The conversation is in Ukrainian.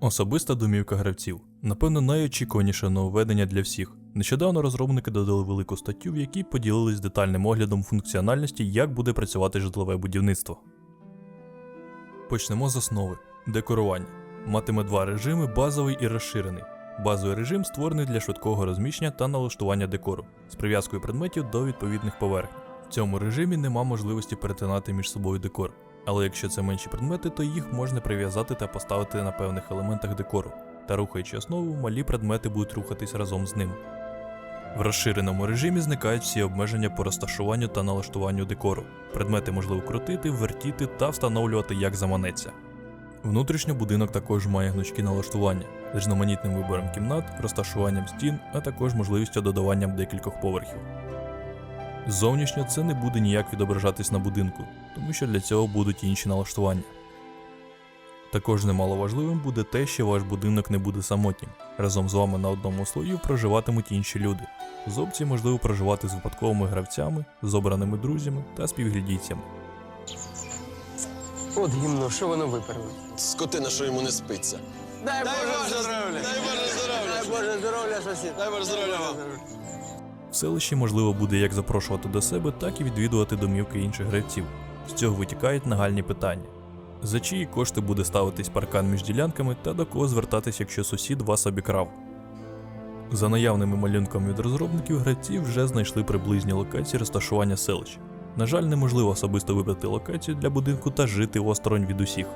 Особиста домівка гравців. Напевно, найочікуваніше нововведення для всіх. Нещодавно розробники додали велику статтю, в якій поділились детальним оглядом функціональності, як буде працювати житлове будівництво. Почнемо з основи декорування. Матиме два режими базовий і розширений. Базовий режим створений для швидкого розміщення та налаштування декору з прив'язкою предметів до відповідних поверхень. В цьому режимі нема можливості перетинати між собою декор, але якщо це менші предмети, то їх можна прив'язати та поставити на певних елементах декору, та рухаючи основу, малі предмети будуть рухатись разом з ним. В розширеному режимі зникають всі обмеження по розташуванню та налаштуванню декору. Предмети можливо крутити, вертіти та встановлювати як заманеться. Внутрішньо будинок також має гнучкі налаштування з різноманітним вибором кімнат, розташуванням стін, а також можливістю додаванням декількох поверхів. Зовнішньо це не буде ніяк відображатись на будинку, тому що для цього будуть інші налаштування. Також немаловажливим буде те, що ваш будинок не буде самотнім. Разом з вами на одному слої проживатимуть інші люди. З опцій можливо проживати з випадковими гравцями, з обраними друзями та співгільдійцями. От гімно, що воно виперло? Скотина, що йому не спиться. Дай, Дай Боже здоров'я! Дай Боже здоров'я! Дай Боже здоров'я, сусід! Дай Боже здоров'я вам! В селищі можливо буде як запрошувати до себе, так і відвідувати домівки інших гравців. З цього витікають нагальні питання. За чиї кошти буде ставитись паркан між ділянками та до кого звертатись, якщо сусід вас обікрав. За наявними малюнками від розробників, гравці вже знайшли приблизні локації розташування селища. На жаль, неможливо особисто вибрати локацію для будинку та жити осторонь від усіх.